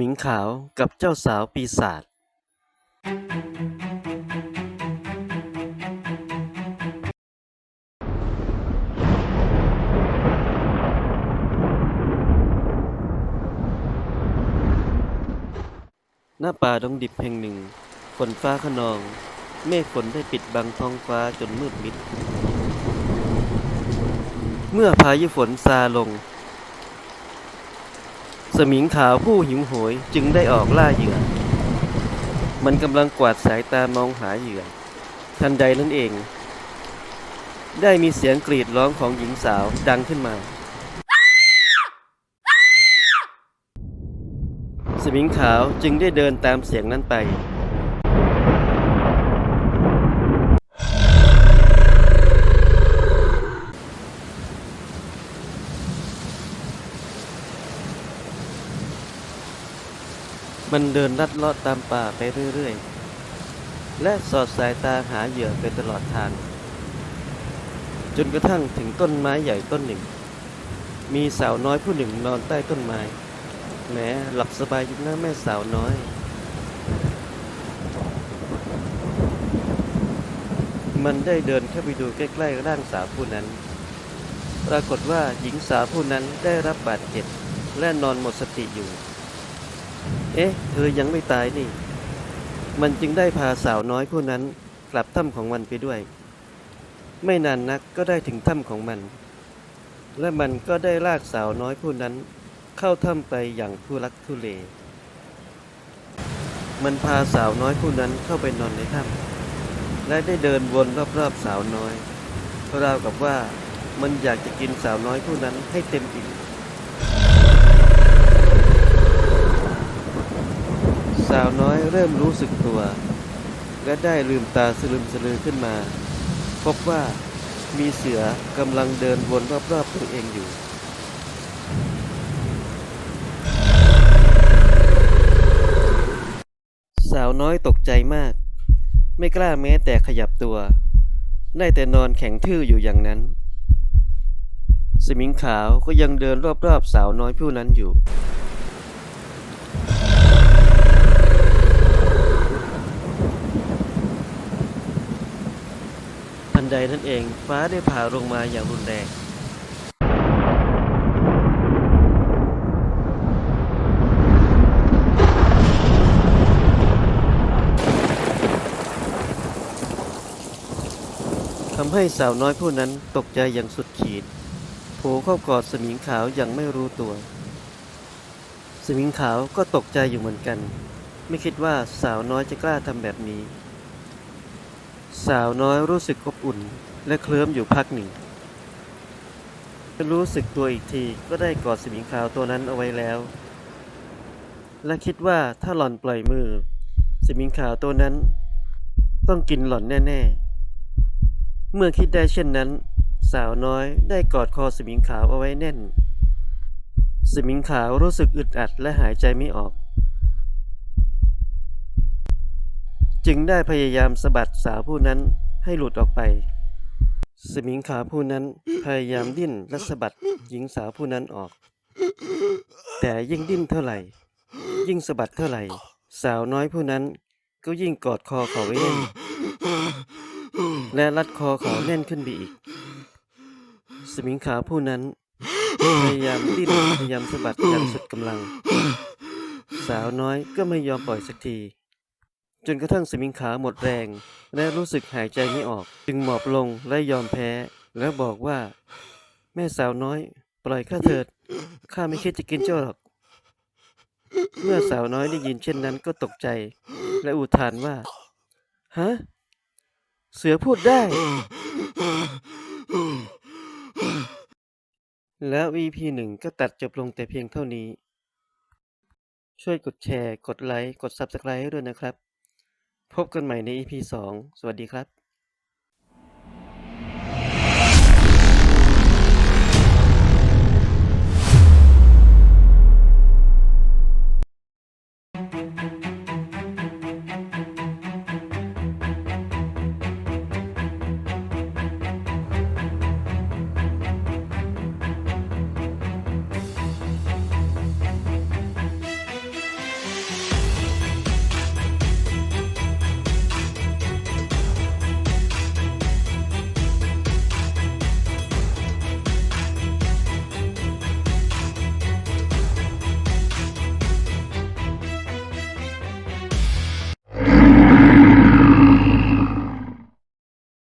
มิงขาวกับเจ้าสาวปีศาจหน้าป่าดงดิบแห่งหนึ่ง ฝนฟ้าขนอง เมฆฝนได้ปิดบังท้องฟ้าจนมืดมิด เมื่อพายุฝนซาลง สมิงขาวผู้หิวโหยจึงได้ออกล่าเหยื่อ มันกำลังกวาดสายตามองหาเหยื่อ ทันใดนั่นเอง ได้มีเสียงกรีดร้องของหญิงสาวดังขึ้นมา สมิงขาวจึงได้เดินตามเสียงนั้นไป มันเดินลัดเลาะตามป่าไปเรื่อยๆ และสอดสายตาหาเหยื่อไปตลอดทาง จนกระทั่งถึงต้นไม้ใหญ่ต้นหนึ่ง มีสาวน้อยผู้หนึ่งนอนใต้ต้นไม้ แม้หลับสบายอยู่นะแม่สาวน้อย มันได้เดินเข้าไปดูใกล้ๆร่างสาวผู้นั้น ปรากฏว่าหญิงสาวผู้นั้นได้รับบาดเจ็บและนอนหมดสติอยู่ เอ๊ะ เธอยังไม่ตายนี่ มันจึงได้พาสาวน้อยผู้นั้นกลับถ้ำของมันไปด้วย ไม่นานนักก็ได้ถึงถ้ำของมัน และมันก็ได้ลากสาวน้อยผู้นั้น เข้าถ้ำไปอย่างทุลักทุเล มันพาสาวน้อยผู้นั้นเข้าไปนอนในถ้ำและได้เดินวนรอบๆสาวน้อยราวกับว่ามันอยากจะกินสาวน้อยผู้นั้นให้เต็มอิ่ม สาวน้อยเริ่มรู้สึกตัว และได้ลืมตาสลึมสลือขึ้นมา พบว่ามีเสือกำลังเดินวนรอบๆตัวเองอยู่ สาวน้อยตกใจมาก ไม่กล้าแม้แต่ขยับตัว ได้แต่นอนแข็งทื่ออยู่อย่างนั้น สมิงขาวก็ยังเดินรอบๆสาวน้อยผู้นั้นอยู่ ใดนั่นเอง ฟ้าได้ผ่าลงมาอย่างรุนแรงทำให้สาวน้อยผู้นั้นตกใจอย่างสุดขีดโผล่เข้ากอดสมิงขาวอย่างไม่รู้ตัว สมิงขาวก็ตกใจอยู่เหมือนกัน ไม่คิดว่าสาวน้อยจะกล้าทำแบบนี้ สาวน้อยรู้สึกอบอุ่น และเคลิ้มอยู่พักหนึ่ง รู้สึกตัวอีกทีก็ได้กอดสมิงขาวตัวนั้นเอาไว้แล้ว และคิดว่าถ้าหล่อนปล่อยมือ สมิงขาวตัวนั้น ต้องกินหล่อนแน่ๆ เมื่อคิดได้เช่นนั้น สาวน้อยได้กอดคอสมิงขาวเอาไว้แน่น สมิงขาวรู้สึกอึดอัดและหายใจไม่ออก จึงได้พยายามสะบัดสาวผู้นั้นให้หลุดออกไป สมิงขาวผู้นั้นพยายามดิ้นและสะบัดหญิงสาวผู้นั้นออก แต่ยิ่งดิ้นเท่าไหร่ ยิ่งสะบัดเท่าไหร่ สาวน้อยผู้นั้นก็ยิ่งกอดคอเขาไว้แน่นและรัดคอเขาแน่นขึ้นไปอีก สมิงขาวผู้นั้น พยายามดิ้นพยายามสะบัดอย่างสุดกำลัง สาวน้อยก็ไม่ยอมปล่อยสักที จนกระทั่งสมิงขาหมดแรง และรู้สึกหายใจไม่ออก จึงหมอบลงและยอมแพ้ และบอกว่า แม่สาวน้อย ปล่อยข้าเถิดข้าไม่คิดจะกินเจ้าหรอก เมื่อสาวน้อยได้ยินเช่นนั้นก็ตกใจ และอุทานว่าฮะเสือพูดได้ แล้ว EP หนึ่งก็ตัดจบลงแต่เพียงเท่านี้ ช่วยกดแชร์ กดไลค์ กด Subscribe ให้ด้วยนะครับ พบกันใหม่ใน EP 2 สวัสดีครับ